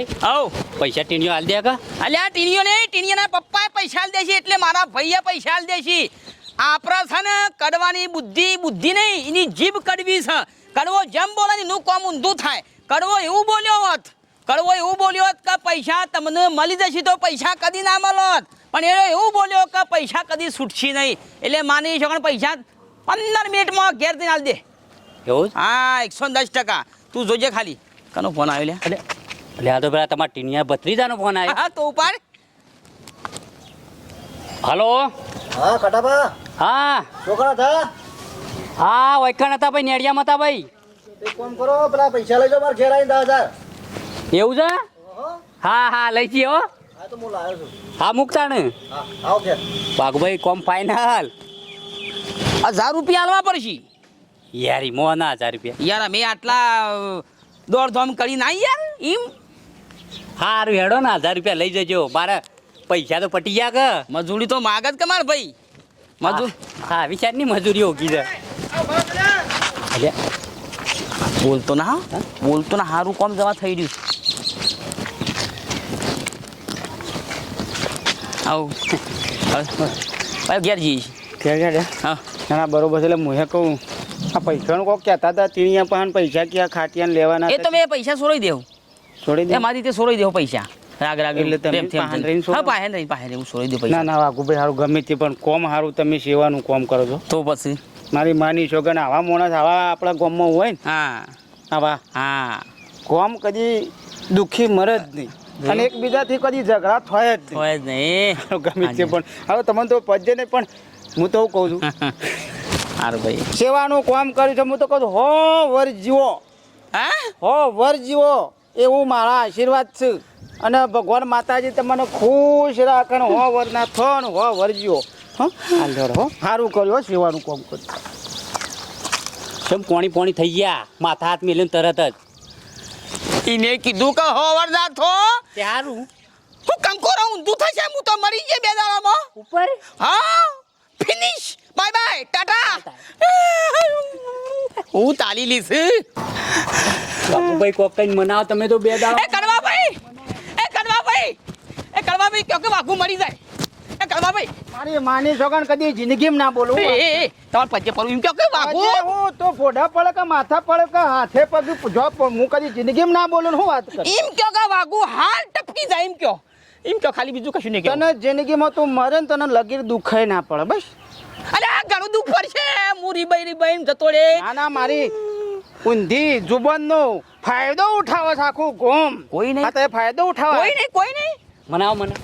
વાઘુભાઈ હવ પૈસા ટીણીઓ હાલ દે કા અલ્યા ટીણીઓ ને ટીણીઓના પપ્પાએ પૈસા આલ દેશે એટલે મારા ભાઈએ પૈસા આલ દેશે આપણા છે ને કડવાની બુદ્ધિ બુદ્ધિ નહીં એની જીભ કડવી છે. કડવો જેમ બોલે ને એનું કામ ઊંધું થાય. કડવો એવું બોલ્યો હોત કડવો એવું બોલ્યો હોત કે પૈસા તમને મળી જશે તો પૈસા કદી ના મળત. પણ એ એવું બોલ્યો કે પૈસા કદી છૂટશે નહીં. એટલે માની શકો પૈસા પંદર મિનિટમાં ઘેર આલ દે. એવું? હા એકસો દસ ટકા. તું જોજે ખાલી. કનો ફોન આવ્યો લે આ તો પેલા તમારા ટીનિયા ભત્રીજાનો ફોન આવ્યો. હા તો ઉપાડ. હલો? હા કટાપા હા. છોકરા હતા હા વૈકણ હતા ભાઈ નેડિયામાં હતા ભાઈ. એક કામ કરો પેલા પૈસા લઈ જાઓ મારે ઘેર આવીને દસ હજાર. એવું છે? હા હા લઈ જઈએ હો. હા મુકતા હું લાવ્યો છું. હા ને હા આવો ઘેર. વાઘુભાઈ કોમ ફાઈનલ હજાર રૂપિયા આલવા પડશે. યારી મોના હજાર રૂપિયા. યાર અમે આટલા દોડધામ કરી ના યાર એમ? સારું હેડો ને હજાર રૂપિયા લઈ જજો. મારે પૈસા તો પટી ગયા કે. મજૂરી તો માગ જ કમાર ભાઈ? મજૂર હા વિચારની મજૂરી ઓગી છે બોલતો ના બોલતો ના હારું કોમ જવા થઈ રહ્યું. આવું. ભાઈ ઘેર ક્યાં હા. ના ના બરોબર છે. એટલે હું કહું. આ પૈસાનું કોક કહેતા હતા તીણિયા પણ પૈસા ક્યાં ખાટિયા લેવાના એ તો મેં પૈસા છોડી દેવું. છોડી દે. મારી રીતે સોરાઈ દેવું પૈસા. રાગ રાગ એટલે તમે પાહન. રહીને હા પાહેન રહીને પાહેન હું સોરાઈ દઉં ના પૈસા. ના વાઘુભાઈ સારું ગમે તે પણ કોમ સારું તમે સેવાનું કોમ કરો છો. તો પછી? મારી માની છોકરા આવા માણસ આવા આપણા ગામમાં હોય ને હા. આવા. હા. કોમ કદી દુઃખી મરે જ નહીં. અને એકબીજાથી કદી ઝઘડા થાય જ હોય જ નહીં ગમે તે પણ. હવે તમને તો પજે નહીં પણ હું તો કહું છું. સારું ભાઈ. સેવાનું કામ કર્યું છે હું તો કહું છું હો વર જીવો હે? હો વર જીવો એવું મારા આશીર્વાદ છે. અને ભગવાન માતાજી તમને ખુશ રાખણ હો વરના ના હો વરજ્યો. જીવો હો? હાલ. જોડો હો સારું કર્યો સેવાનું કામ કર્યું. કેમ પોણી પોણી થઈ ગયા? માથા હાથ મેલ્યું તરત જ. એને કીધું કે હો વરના થો. તે સારું હું કંકોરો ઊંધું થશે હું તો મરી જઈએ બે દાડામાં. ઉપર? હા. ફિનિશ બાય બાય ટાટા હું તાલી લીસ એ બાપુભાઈ કોક કઈ મનાવ તમે તો બે દાડા કડવા ભાઈ. એ કડવા ભાઈ. એ કડવા ભાઈ ક્યો કે વાઘું મરી જાય. એ કડવા ભાઈ. મારી માની છોકરાને કદી જિંદગીમાં ના બોલું એ એ પછી તમાર પજ્જે પડું એમ ક્યો કે વાઘું? હું તો ફોડા પડે કે માથા પડે કે હાથે પગ જો હું કદી જિંદગીમાં ના બોલું હું વાત કરું? એમ ક્યો કે વાઘું? હાલ ટપકી જાય એમ ક્યો? એમ તો ખાલી બીજું કશું નહીં તને જિંદગીમાં તું મરે ને તને લગીર દુખાય ના પડે બસ. અરે આ ઘણું દુઃખ પડશે મુરી બઈ રી બઈ જતો રે. ના ના મારી ઊંધી જુબાનનો ફાયદો ઉઠાવો છે આખું ગોમ કોઈ નહીં. તો ફાયદો ઉઠાવો. કોઈ નહીં કોઈ નહીં. મનાવો મને.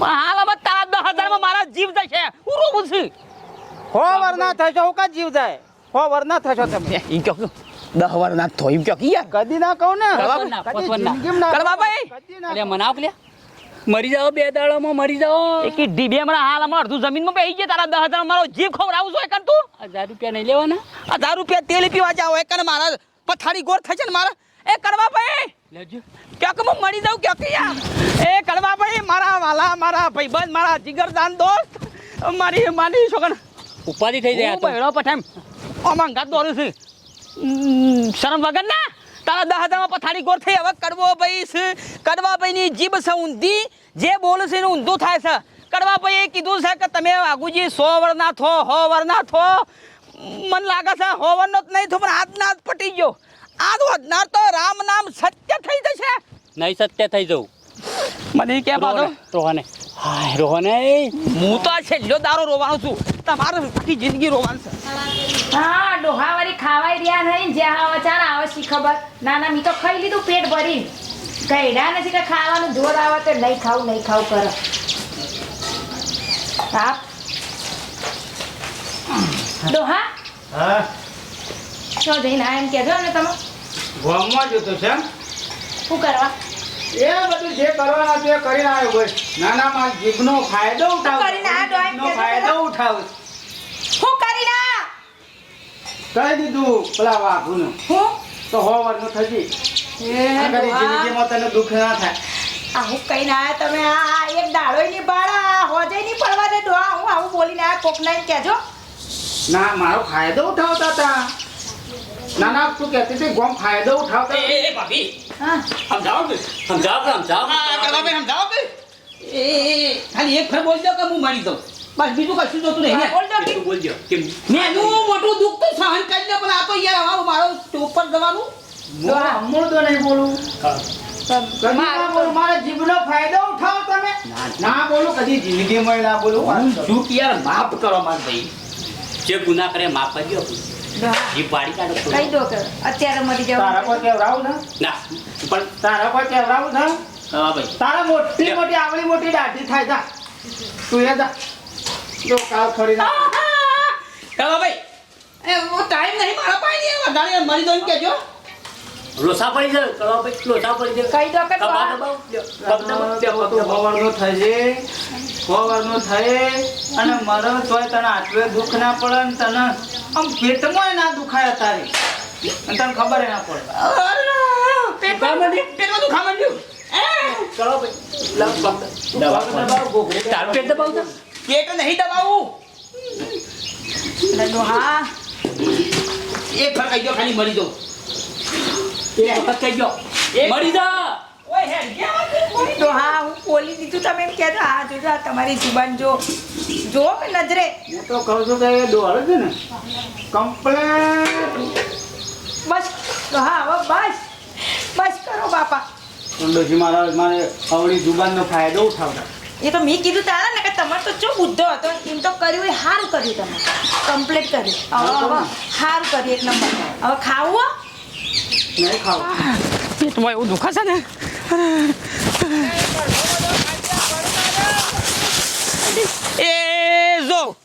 હાલ હવે તારા દસ હજારમાં મારા જીવ જશે. હું રોવું છું. હો વરના થશો હું કા જીવ જાય? હો વરના થશો તમે. ઈ ક્યો કે દહ વાર ના થયો એમ ક્યો કે યાર. કદી ના કહું ને. પસવન ના, કદી ના. કદી ના અલ્યા મનાવો કે મરી જાઓ બે દાડામાં મરી જાઓ. એક ડીબે હમણાં હાલ હમણાં અડધું જમીનમાં બેસી ગયા તારા દસ હજાર મારો જીવ ખવડાવું છું એકન તું. હજાર રૂપિયા નહીં લેવાના. હજાર રૂપિયા તેલ પીવા જાવ એકન. મારા પથારી ગોળ થશે ને મારા. એ કરવા ભાઈ. લેજો. ક્યાંક હું મરી જાઉં ક્યાંક યાર એ કરવા ભાઈ મારા વાલા મારા ભાઈબંધ મારા જીગરદાન દોસ્ત. મારી માની છોકરા. ઉપાધિ થઈ જાય તો. બહેરો પઠામ આમાં ઘાત દોરું છું. શરમ વગર ના તારા દહ પથારી ગોળ થઈ હવે કડવો ભાઈ છે કડવા ભાઈની જીભ છે ઊંધી જે બોલ છે એનું ઊંધું થાય છે. કડવા ભાઈએ કીધું છે કે તમે વાઘુજી સો વરના થો હો વરના થો. મને લાગે છે હો વરનો જ નહીં થો પણ આજના જ પટી ગયો. આજ વધનાર તો રામ નામ સત્ય થઈ જશે. નહીં સત્ય થઈ જવું. મને કે તો રોહને. હાય રોહને હું તો છેલ્લો દારો રોવાનો છું. તમારે આખી જિંદગી રોવાનું છે. હા ડોહાવાળી ખાવાય રહ્યા નહીં જ્યાં આવે ચાર આવે છે ખબર. ના ના મી તો ખાઈ લીધું પેટ ભરી કઈડા નથી કે ખાવાનું જોર આવે તો નહીં ખાવું નહીં ખાવું કરો. તાપ. ડોહા? હા. છો જઈને આ એમ કહેજો ને તમે. ગોમમાં જતો છે શું કરવા? એ બધું જે કરવાના છે એ કરીને આવ્યો ભાઈ ના ના મારા જીભનો ફાયદો ઉઠાવ. કરીને આ એમ ફાયદો ઉઠાવ. શું કરી ના કહી દીધું પેલા વાઘુનું હું? તો હો વર્ષનો થજી કદી જિંદગીમાં તને દુઃખ ના થાય. આ હું કઈ ના તમે આ એક દાડો ની બાળા હોજે ની પડવા દે ડોહા હું આવું બોલીને આ કોક નહીં કહેજો. ના મારો ફાયદો ઉઠાવતા હતા. ના ના તું કહેતી હતી ગોમ ફાયદો ઉઠાવતો એ એ ભાભી. હા. સમજાવો કે સમજાવો કે સમજાવો હા કડવાભાઈ સમજાવો કે? એ ખાલી એક ફેર બોલજો કે હું મરી દઉં? બસ બીજું કશું જોતું નહીં બોલ દો કે? બોલજો કેમ? મેનું મોટું દુઃખ તો સહન કરી લે પણ આ તો યાર હવે મારો ઉપર જવાનું. અમૂળ તો નહીં બોલું. કદી મારા જીભનો ફાયદો ઉઠાવો તમે. ના બોલો કદી જિંદગીમાં ના બોલો. હું યાર માફ કરો માર ભાઈ. જે ગુના કરે માફ કરજો ડોહા જીભ પાડી કાઢો. કહી દો કે અત્યારે મરી તારા જાવ પર કેવડાવું ને? ના પણ તારા પર કેવડાવું ને? હા ભાઈ. તારા મોટી મોટી આવડી મોટી દાઢી થાય જા. તું એ જા. જો કાલ ખરી ના ભાઈ. એ ટાઈમ નહીં મારા પાસે વધારે મરી દઉં કેજો. લોસા પડી જાય? કરો ભાઈ લોસા પડી જાય. કઈ દો કે દબાવ. દબાવો. દબાવ દબાવો. હવારનો થજે હવારનો થયે અને મારો તોય તને આટલે દુઃખ ના પડે ને તને આમ પેટમાં ના દુખાય તારે. અને તને ખબર ના પડે. પેટમાં પેટમાં દુખા માંડ્યું? કરો ભાઈ. લાવ દબાવ ગોગડે. પેટ દબાવો પેટ નહીં દબાવું. હા. એક ફર કહી ખાલી મરી દઉં એક વખત કહેજો. મરી જા ઓય હેડ ગયા ડોહા હું બોલી દીધું તમે એમ કહેતા હા જોજો આ તમારી જુબાન જો જો કે નજરે? હું તો કહું છું કે એ દોડે છે ને. કમ્પ્લેટ. બસ હા હવે બસ. બસ કરો બાપા. ડોશી મારા મારે અવળી જુબાનનો ફાયદો ઉઠાવતા. એ તો મેં કીધું તારા ને કે તમારે તો ચો બુદ્ધો હતો. એમ તો કર્યું એ સારું કર્યું તમે. કમ્પ્લીટ કર્યું. હવે હવે સારું કર્યું એક નંબર. હવે ખાવું ખાવું પેટમાં એવું દુખા છે ને એ જો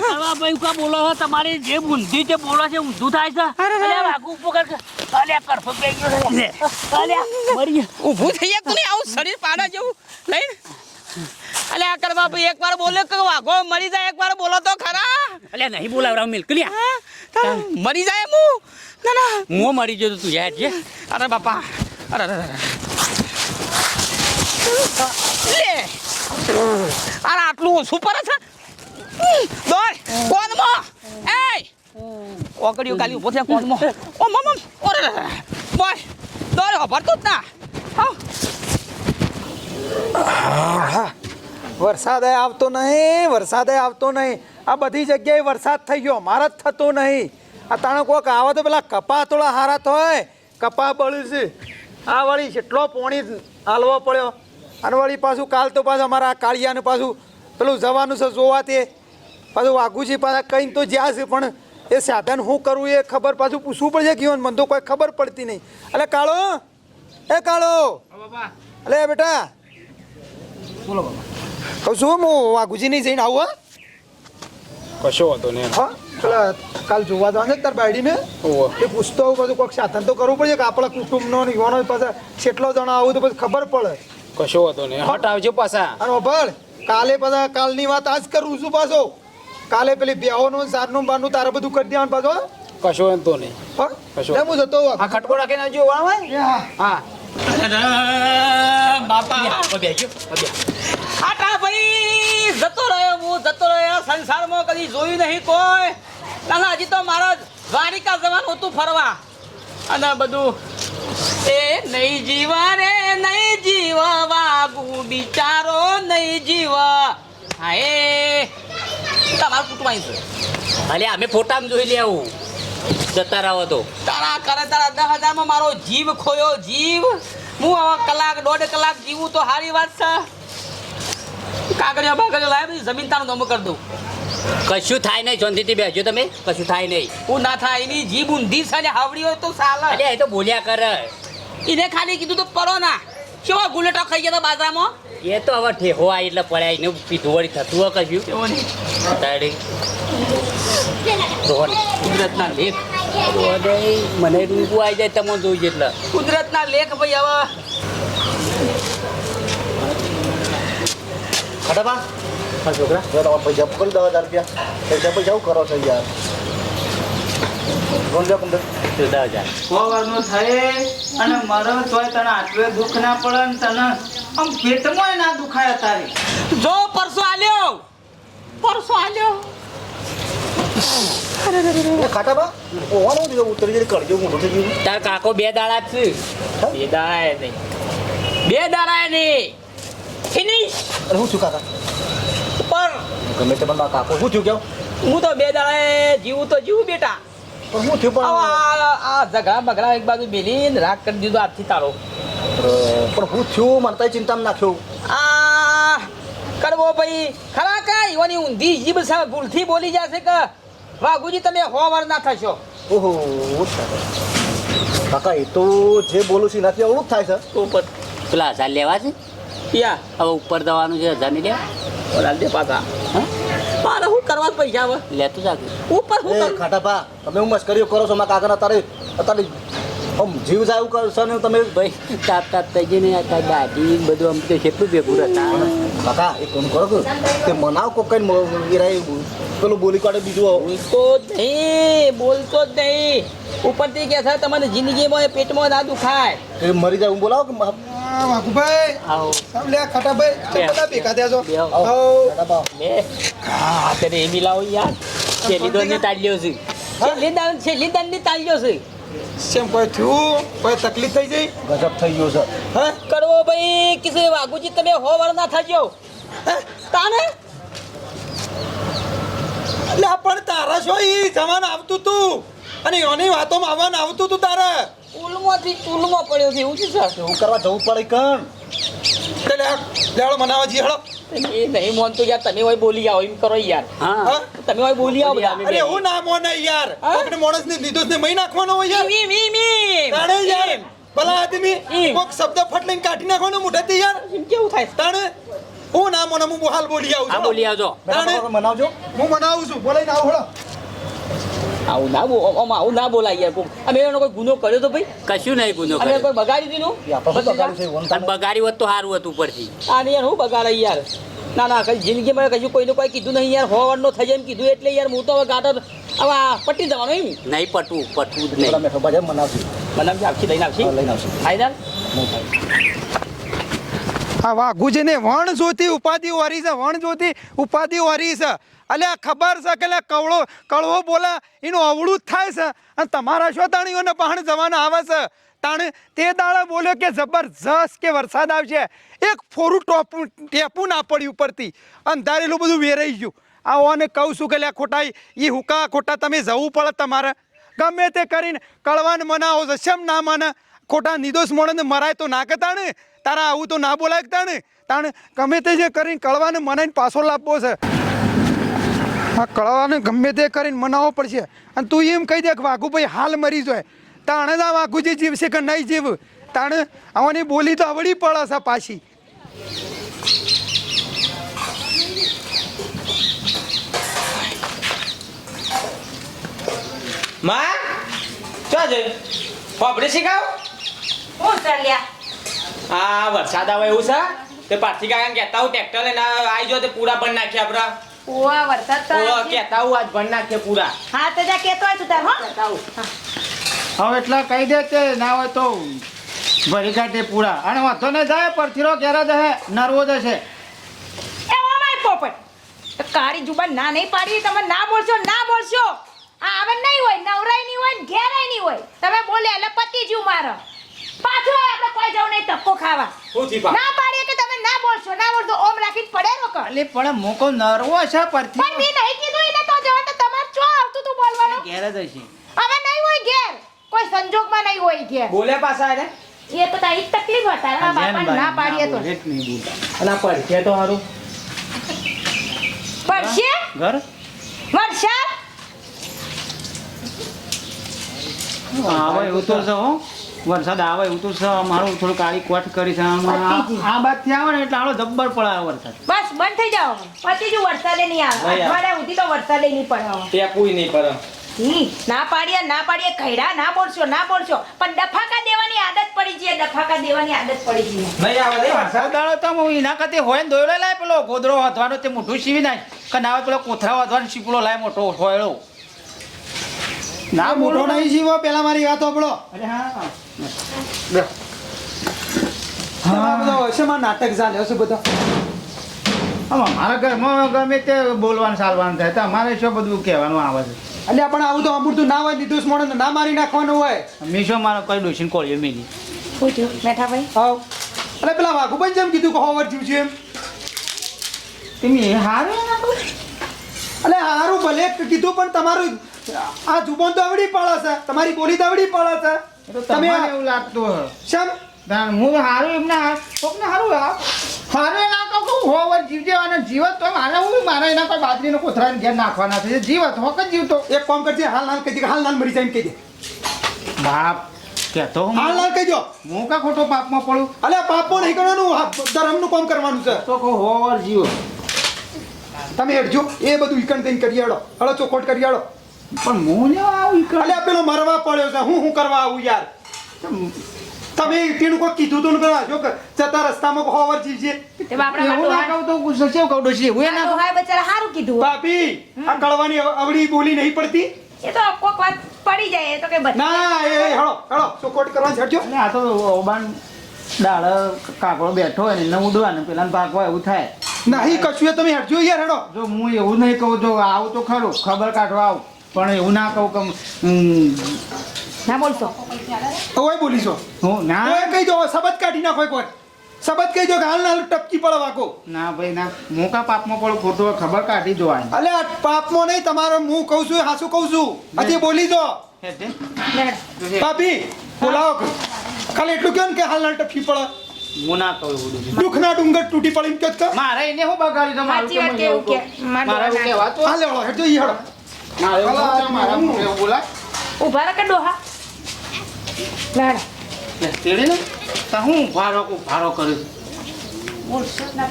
કરવા ભાઈ કા બોલો છો તમારી જે ઊંધી જે બોલો છે ઊંધું થાય છે અલ્યા વાગુ ઉપર કર અલ્યા કરફો પડી ગયો અલ્યા મરી ઊભું થઈ ગયા આવું શરીર પાડા જેવું લઈને અલે આ કરવા ભાઈ એકવાર બોલે કે વાઘો મરી જાય એકવાર બોલો તો ખરા. અલ્યા નહીં બોલાવરાવ મિલકલિયા હા, મરી જાય મુ? ના ના. મો મરી ગયો તું યાર જે. અરે બાપા અરે અરે અરે. લે. અરે આટલું સુપર છે. દોડ કોનમાં? એ ઓકડીઓ કાલી ઊભો થયા કોનમાં? ઓ મમ ઓરે બોય દોડ હભરતો જ ના. હા. વરસાદ આવતો નહીં વરસાદ આવતો નહીં. આ બધી જગ્યાએ વરસાદ થઈ ગયો મારા જ થતો નહીં. આ તાણે કોક આવે તો પેલા કપા થોડા હારા થાય કપા બળ્યું છે. આ વળી જેટલો પોણી હાલવો પડ્યો. અને વળી પાછું કાલ તો પાછું અમારા કાળિયાનું પાછું પેલું જવાનું છે જોવા તે. પાછું વાઘુજી પાછા કંઈ તો જ્યાં છે પણ એ સાધન શું કરવું એ ખબર પાછું પૂછવું પડશે કે મને તો કોઈ ખબર પડતી નહીં. એટલે કાળો એ કાળો. એટલે બેટા. બોલો બાબા કહું છું હું નહીં જઈને આવું હા. કશો વાંધો નહીં હા પેલા કાલ જોવા જવાનું છે તાર બાયડીને? એ પૂછતો આવું બધું કોઈક સાધન તો કરવું પડશે કે આપણા કુટુંબનો ને યુવાનો પાછા કેટલો જણા આવું તો પછી ખબર પડે. કશો વાંધો નહીં. હટ આવજો પાછા. અને ઓભળ કાલે પાછા કાલની વાત આજ કરું છું પાછો. કાલે પેલી બેહોનું સારનું બારનું તારે બધું કરી દેવાનું પાછો કશો વાંધો નહીં. હા? કશો. હું જતો. આ ખટકો રાખીને આવજો વાળા એ હા. બાપા. આટા ભાઈ જતો રહ્યો હું જતો રહ્યો સંસારમાં કદી જોયું નહીં કોઈ? ના હજી તો મારા દ્વારિકા જવાનું હતું ફરવા. અને બધું એ નહીં જીવા રે નહીં જીવા વાગુ બિચારો નહીં જીવા. હા એ. તમારું કુટુંબ છે. અમે ફોટામાં જોઈ લે આવું. જતા રહો તો. તારા કરે તારા દસ હજારમાં મારો જીવ ખોયો જીવ. હું હવે કલાક દોઢ કલાક જીવું તો સારી વાત છે. કાગળિયા બાગળિયા લાવી જમીન તારું નમો કરી દઉં. કશું થાય નહીં શાંતિથી બેસજો તમે. કશું થાય નહીં. હું ના થાય એની જીભ ઊંધી છે ને હાવડી હોય તો ચાલે અરે એ તો બોલ્યા કરે. એને ખાલી કીધું તો પરો ના. કેવા ગુલેટો ખાઈ ગયા બાજરામાં? એ તો હવે ઠેહો આવી એટલે પડ્યા એને પીધું વળી થતું હોય કશું. કુદરતના લેખ. મને રૂંગું આવી જાય તમે જોઈ એટલે. કુદરતના લેખ ભાઈ હવે ખડબા હા છોકરા જો તમારે પૈસા પકડી દસ હજાર રૂપિયા પૈસા પૈસા શું કરો છો યાર દસ હજાર થાય અને મરો તોય તને આટલું દુઃખ ના પડે ને તને આમ પેટમાં ના દુખાય તારી જો પરસો આલ્યો પરસો આલ્યો એ ખાટા બા ઓવાનો દીધો ઉતરી જઈને કરજો મોટો થઈ ગયું તાર કાકો બે દાડા છે બે દાડા નહીં બે દાડા નહીં ફિનિશ હું છું કાકા પણ ગમે તે પણ કાકો શું થયું કેવું? હું તો બે દાડે જીવું તો જીવું બેટા. પણ શું થયું પણ? આ- આ ઝઘડા બગડા એક બાજુ મેલીને રાગ કરી દીધો આજથી તારો. પણ હું થયું? મને તો ચિંતામાં નાખ્યું. આ કરવો ભાઈ. ખરા કા ઈવાની ઊંધી જીભ છે? ભૂલથી બોલી જશે કે વાઘુજી તમે હો વાર ના થશો? ઓહો કાકા એ તો જે બોલું છું નથી અવળું જ થાય છે. તો ઉપર પેલા હજાર લેવા છે? યા. હવે ઉપર દવાનું છે હજાર નહીં લેવા? ઓલા દે પાછા. હા? મારે શું કરવા પૈસા હવે? લેતું જાગ ઉપર હું કરું? ખાટા તમે હું મસ્કરીઓ કરો છો? મારા કાકાના તારે અત્યારે આમ જીવ જાય એવું કરશો ને તમે? ભાઈ તાપ તાપ થઈ જઈને આ તારી દાદી ને બધું આમ તો કેટલું ભેગું હતા કાકા કરો કે તે મનાવ કોક કઈ એરાય પેલું બોલી કાઢે બીજું બોલતો જ નહીં બોલતો જ નહીં. ઉપરથી કે થાય તમારી જિંદગીમાં પેટમાં ના દુખાય. મરી જાય હું બોલાવો કે વાઘુભાઈ. આવો. લે ખાટાભાઈ ચમ ભેગા થયા આવો, આવો. ખાટા બા. લે હા તેને એ મિલાવો યાર. છેલ્લી દોડની તાળીઓ છે. છેલ્લી દાન છેલ્લી દાનની તાળીઓ છે. શેમ કોઈ થયું? કોઈ તકલીફ થઈ જઈ ગજબ થઈ ગયો છે. હે? કરવો ભાઈ કિસે વાઘુજી તમે હો વાર ના થજો. હે? તાને એટલે પણ તારા છો ઈ જવાન આવતું તું. અને એની વાતોમાં આવવાનું આવતું તું તારે. ચૂલમાંથી ચૂલમાં પડ્યો છે એવું શું છે એવું કરવા જવું પડે કણ? એટલે મનાવા જી હળો એ નહીં મોનતો યાર તમે હોય બોલી આવો એમ કરો યાર. હા. હા? તમે હોય બોલી આવો. અરે હું ના મોને યાર. આપણે માણસ લીધો ને મહી નાખવાનો હોય યાર. ઈમ, ઈમ, ઈમ. તાણે યાર ભલા આદમી કોક શબ્દ ફટલીને કાઢી નાખવાનો મોઢેથી યાર. એમ કેવું થાય? તાણે હું ના મોને હું હાલ બોલી આવું છું. બોલી આવજો. તાણે મનાવજો. હું મનાવું છું બોલાઈને આવું હળો આવું ના બો- આમ આવું ના બોલાય યાર. અમે એનો કોઈ ગુનો કર્યો તો ભાઈ? કશું નહીં ગુનો અમે કર્યો. કોઈ બગાડી દીધું? બગાડી હોત તો સારું હતું ઉપરથી. આ યાર હું બગાડે યાર. ના ના કઈ જિંદગીમાં કશું કોઈને કોઈ કીધું નહીં યાર. હોવાનું થઈ એમ કીધું એટલે યાર હું તો હવે ગાટર હવે આ પટી જવાનું એમ. નહીં પટવું પટવું જ નહીં. મેઠો બાજુ મનાવશું મને આમ આવશે લઈને આવશે. લઈને આવશું. ફાઈનલ હું થાય છે ને વણ જોતી ઉપાધિ વારી છે, વણ જોતી ઉપાધિ વારી છે. અલ્યા ખબર છે કે કવળો, કળવો બોલે, એનું અવળું જ થાય છે. અને તમારા શું તાણીઓને પહાણ જવાના આવે છે? તાણે તે દાડે બોલ્યો કે જબરજસ્ત કે વરસાદ આવશે. એક ફોરું ટોપું, ટેપું ના પડ્યું ઉપરથી. અંધારેલું બધું વેરાઈ ગયું. આવોને કહું છું કે લે ખોટા એ હુકા ખોટા તમે જવું પડે તમારે. ગમે તે કરીને કળવાને મનાવો છો, શેમ ના માને? ખોટા નિર્દોષ મોણને મરાય તો ના ને તારા આવું તો ના બોલાય તાણે તાણે ગમે તે જે કરીને કળવાને મનાઈને પાછો લાવવો છે. આ કળવાને ગમે તે કરીને મનાવવો પડશે. અને તું એમ કહી દે કે વાઘુભાઈ હાલ મરી જાય. તાણે જ આ વાઘુજી જીવશે કે નહીં જીવ? તાણે આવવાની બોલી તો આવડી પડે છે પાછી. માં, ચો જઈ શીખાવ? હું ચાલ્યા? આ વરસાદ આવે એવું છે? તે પાછી કાકા કહેતા હું ટ્રેક્ટર લઈને આવી જો તે પૂરા ભણ નાખ્યા આપડા ઓવા વરસાદ તો કહેતા હું આજ ભણ નાખીએ પૂરા. હા તો જા કેતો હોય તું તાર હો. હવે એટલા કહી દે કે ના હોય તો ભરી કાઢે પૂરા. અને વાંધો ને જાય પરથીરો ક્યારે જશે નરવો જશે એ ઓ માય પોપટ. તો કાળી જુબાન ના નહીં પાડી તમે ના બોલશો ના બોલશો. આ આવે નહીં હોય નવરાય નહીં હોય ને ઘેરાય નહીં હોય. તમે બોલે એટલે પતી જ્યું મારો. પાછું આપણે કોઈ જવું નહીં ધક્કો ખાવા. પા? ના પાડીએ કે તમે ના બોલશો ના બોલશો ઓમ રાખીને પડે રોક. એટલે પણ મોકો નરવો છે પણ મેં નહીં કીધું એને તો જવા તો તમારે ચો આવતું તું બોલવાનું? ઘેર જ હશે હવે નહીં હોય ઘેર. કોઈ સંજોગમાં નહીં હોય ઘેર. બોલે પાછા એને. એ તો તારી તકલીફ હતા આ બાપા ના પાડીએ તો. બોલે નહીં બોલતા. અને આ પડખે તો હારું. પડશે? ઘર? વરસાદ? આવે એવું તો છે હો? વરસાદ આવે એવું તો છે મારું થોડું કાળી કોટ કરી છે આ- બાદ બાજથી આવે ને એટલે આડો જબ્બર પડે આ વરસાદ. બસ બંધ થઈ જાવ પછી જો વરસાદે નહીં આવે. અઠવાડિયા સુધી તો વરસાદે નહીં પડે ત્યાં કોઈ નહીં પડે. ના પાડીએ ના પાડીએ કઈડા ના બોલશો ના બોલશો પણ ડફાકા દેવાની આદત પડી છે ડફાકા દેવાની આદત પડી છે. નહીં આવે વરસાદ દાડો તો હું એના કરતી હોય ને દોયડો લાય પેલો ગોદરો વધવાનો તે મોઢું સીવી નાખ. કે ના પેલો કોથરા વધવાનો સીપડો લાય મોટો હોયડો ના મોટો નહીં જીવો પેલા મારી વાત સાંભળો. અરે હા. હા. બધા હશે માં નાટક ચાલ્યો છે બધા. આમાં મારા ઘરમાં ગમે તે બોલવાનું ચાલવાનું થાય તો અમારે શું બધું કહેવાનું આવે છે? એટલે પણ આવું તો અમૃતું ના હોય દીધું મોડે ના મારી નાખવાનું હોય. મીશો મારો કઈ ડોસીને કોળીએ મેલી? થયું મેઠાભાઈ. હાવ અરે પેલા વાઘુભાઈ જેમ કીધું કે હોવર જીવ છે એમ. તમે હારું ના કહો એટલે હારું ભલે કીધું પણ તમારું આ જુબાન તો આવડી પડે છે. તમારી બોલી તો આવડી પડે છે. તમે એવું લાગતું હે શેમ? તાણ હું હારું એમને કોકને હારું આ હારું ના તો કહું હોવર જીવજે અને જીવત તો મારે હું મારે એના કોઈ બાજરીનો કોથરાને ઘેર નાખવાના છે. જીવત હોક જ જીવતો? એક કામ કરજે હાલ હાલ કહી દે હાલ હાલ મરી જાય એમ કહી દે. બાપ કહેતો હું. હાલ હાલ કહી દો. હું કા ખોટો પાપમાં પડું? અલે પાપો નહીં કરવાનું ધર્મનું કામ કરવાનું છે. તો કહું હોવર જીવ. તમે હેડજો એ બધું ઈકણ થઈને કરી આડો. હળો ચોખોટ કરી આડો. પણ હું ને આવું અલ્યા પેલો મરવા પડ્યો છે. હું હું કરવા આવું યાર? તમે તેનું કોઈ કીધું તો ને જો કે જતા રસ્તામાં હોવર જીવજે એવું ના કહું તો ગુસ્સો કેવું કહું એવું એ ના ડોહાએ બચારા હારું કીધું બાપી આ કળવાની અવળી બોલી નહીં પડતી? એ તો કોક વાત પડી જાય એ તો કે ના એ હળો હળો ચોખોટ કરવા છડજો. ને આ તો ઓબાન દાળ કાકડો બેઠો હોય ને એને ઉડવાનું પેલા ભાગવા એવું થાય. નહીં કશું એ તમે હટજો યાર હેડો. જો હું એવું નહીં કહું જો આવું તો ખરું. ખબર કાઢવા આવું. પણ એવું ના કહું કે ના બોલશો. ઓય બોલીશો. હું ના. ઓય કહી દો શબદ કાઢી નાખો એક વાર. સબત કહી દો કે હાલ હાલ ટપકી પડે વાકો ના ભાઈ ના. હું કા પાપમાં પડો? ખોટો ખબર કાઢી દો આ અલે આ પાપમાં નહીં તમારો હું કહું છું હાસુ કહું છું. હજી બોલી દો? ભાભી બોલાવો ખાલી એટલું કહો ને કે હાલ ના ટપકી પડે? હું ના કહું એવું દુઃખના ડુંગર તૂટી પડી કે. મારે એને હું બગાડ્યું દો મારું કેમ કેવું કે મારા કેવા તો? હાલ હેડો ઈ હેડો. ઊભા ડોહા. લેડ. લે, તેડી. તો હું ભારો કું ભારો કર્યો ના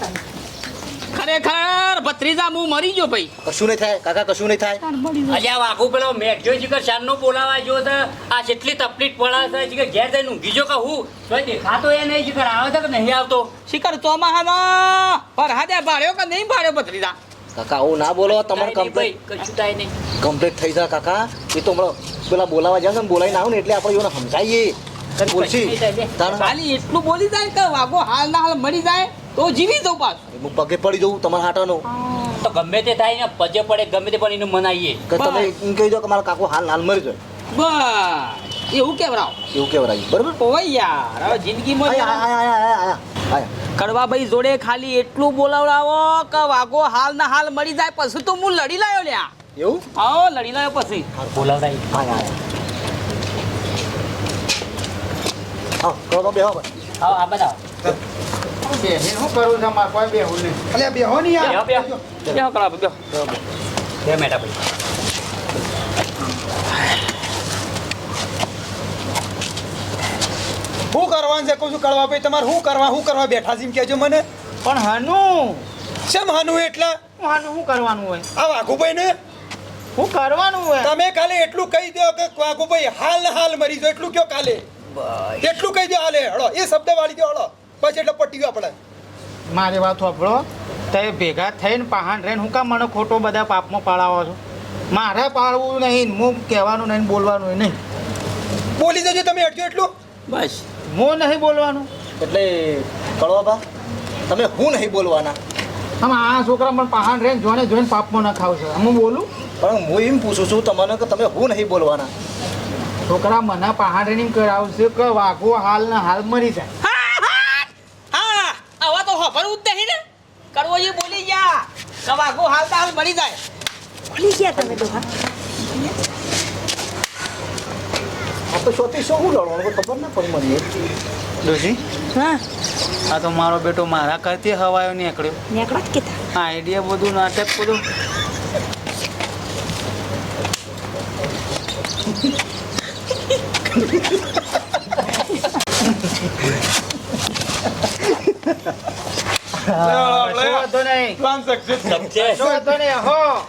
ખરેખર ભત્રીજા હું મરી ગયો ભાઈ. કશું નહીં થાય કાકા કશું નહીં થાય. અલ્યા વાઘુ પેલો મેઘજો છે કે શાનનો બોલાવા જો છે આ જેટલી તકલીફ પડે છે કે ઘેર જઈને ઊંઘી જો કે હું? તોય દેખાતો એ નહીં છે આવે છે કે નહીં આવતો? શિખર ચોમાહામાં ફરહાદે ભાડ્યો કે નહીં ભાડ્યો ભત્રીજા? કાકા આવું ના બોલો તમારે કમ્પ્લીટ કશું થાય નહીં. કમ્પ્લેટ થઈ જાય કાકા. એ તો હમણાં પેલા બોલાવા જાય ને બોલાવીને આવું ને એટલે આપણે એને સમજાવીએ ખાલી એટલું બોલી જાય કે વાગો હાલ ના હાલ મરી જાય તો જીવી જવું પાછું. હું પગે પડી જવું તમારા હાટાનો. તો ગમે તે થાય ને પજે પડે ગમે તે પણ એને મનાઈએ. કે તમે એમ કહી દો કે મારા કાકો હાલ હાલ મરી જાય. બસ. એવું કેવરાવ. એવું કેવરાય. બરાબર? ઓય યાર હવે જિંદગીમાં આયા આયા આયા. આયા. આયા જોડે ખાલી એટલું બોલાવડાવો કે વાઘો હાલ ના હાલ મળી જાય પછી તો હું લડી લાયો લ્યા. એવું? આવો લડી લાયો પછી. બોલાવડાય. આયા આયા. હા કરો બેહો ભાઈ. આવો આ બધા. શું કરું છે મારે કોઈ બેહું નહીં અલે બેહો ની યાર બેહો, બેહો. બેહો કડવાભાઈ બેહો. બે મેટા ભાઈ. શું કરવાનું છે? કહું છું કળવા ભાઈ તમારે શું કરવા શું કરવા બેઠા છે એમ કહેજો મને. પણ હનુ! શેમ હનુ એટલે? હનુ શું કરવાનું હોય? આ વાઘુભાઈ ને શું કરવાનું હોય? તમે કાલે એટલું કહી દો કે વાઘુભાઈ હાલ હાલ મરી જાઓ એટલું કયો કાલે? એટલું કહી દો હાલે હળો એ શબ્દ વાળી દો હળો. બસ એટલે પટી ગયો આપણે. મારી વાત સાંભળો તે ભેગા થઈને પહાણ રહીને હું કામ મને ખોટો બધા પાપમાં પાડાવો છો? મારે પાડવું નહીં હું કહેવાનું નહીં બોલવાનું નહીં. બોલી જજો તમે હટજો એટલું. બસ. હું નહીં બોલવાનું. એટલે કળવાબા તમે હું નહીં બોલવાના? આમ આ છોકરા પણ પહાણ રહે જોઈને જોઈને પાપમાં ના ખાવ છે. હું બોલું? પણ હું એમ પૂછું છું તમને કે તમે હું નહીં બોલવાના? છોકરા મને પહાણ રહીને એમ કરાવશે કે વાઘો હાલ ને હાલ મરી જાય. હા આવા તો ખબર જ નહીં ને. કડવોજી બોલી ગયા કે વાઘો હાલ હાલ મરી જાય. બોલી ગયા તમે તો આ તો શોથી હું લડવાનું? ખબર ના પડી મને. ડોશી હા. આ તો મારો બેટો મારા કરતી હવાયો નીકળ્યો. નીકળો જ કીધા. આ આઈડિયા બધું નાટક બધું. વાંધો નહીં. વાંધો નહીં અહો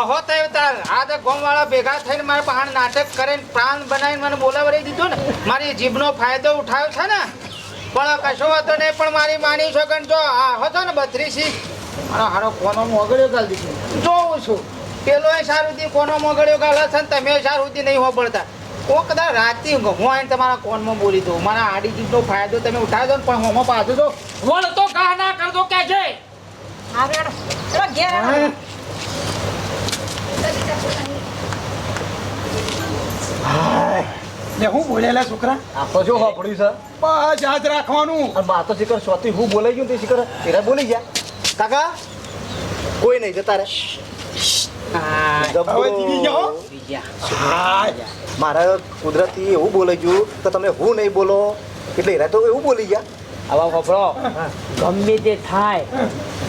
અહો થયો તાર આ તો ગોમવાળા ભેગા થઈને મારે પહાણ નાટક કરીને પ્રાણ બનાવીને મને બોલાવડી દીધો ને. મારી જીભનો ફાયદો ઉઠાવ્યો છે ને. પણ કશો વાંધો નહીં પણ મારી માની છોકન જો આ હતો ને બત્રીસી. મારો હારો કોનો મોગળ્યો ગાલ દીધો? જોઉં છું. પેલો એ સારુંથી કોનો મોગળ્યો કાલ છે ને તમે સારુંથી નહીં હોબળતા કોક કદાચ રાતથી હું આવીને તમારા કોનમાં બોલી દઉં. મારા આડી જીભનો ફાયદો તમે ઉઠાવી દો ને પણ હોમાં પાછું તો વળતો તો ગા ના કર દો કે છે. હેડો ઘેર ને હું બોલેલા છોકરા? આ જો વાપર્યું છે. બસ યાદ રાખવાનું. અને બા તો શિખર સ્વાતિ હું બોલાઈ ગયું તે શિખર તેરા બોલી ગયા. કાકા કોઈ નહીં જતા રે. મારા કુદરતી એવું બોલે ગયું તો તમે હું નહીં બોલો. એટલે એરા તો એવું બોલી ગયા. આવા ખબરો ગમે તે થાય.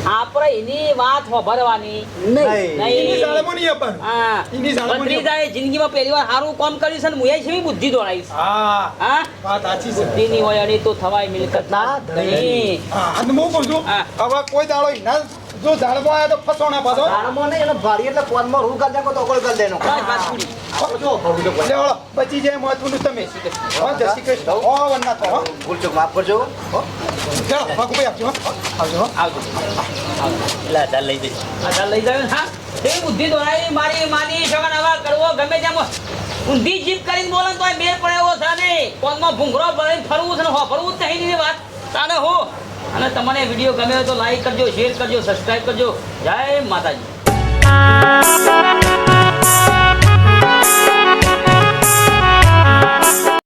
આપણે એની વાત સાંભળવાની નહીં. એની જાળમાં નહીં હા. એની જિંદગીમાં પહેલી વાર સારું કામ કર્યું છે ને મુએ છે બુદ્ધિ દોડાઈશ હા. હા? વાત સાચી છે. બુદ્ધિની હોય અને તો થવાય મિલકત ના, નહીં હા અને હું કહું છું હવે કોઈ દાડો ના જો ઝાડમાં આવ્યો તો ફસોણા પાછો. દાળમાં નહીં એને ભારી એટલે કોનમાં રૂ કરી દે તો ઓગળ કરી દેનો. પૂરી. જો બચી જાય મહત્વનું તમે. જય શ્રી કૃષ્ણ. હો વન્ના તો ભૂલ ચૂક માફ કરજો. હો. ચાલો ભાગુભાઈ આપજો આવજો આવજો એટલે આધાર લઈ જઈશ આધાર લઈ જાય હા એ બુદ્ધિ દોડાવી મારી માની સગન હવા કરવો ગમે તેમ ઊંધી જીપ કરીને બોલે તો મેળ પડે એવો છે નહીં કોનમાં ભૂંગરો ભરીને ફરવું છે ને હો ફરવું જ નહીં ની વાત તાને હો અને તમને વીડિયો ગમે તો લાઈક કરજો શેર કરજો સબસ્ક્રાઈબ કરજો જય માતાજી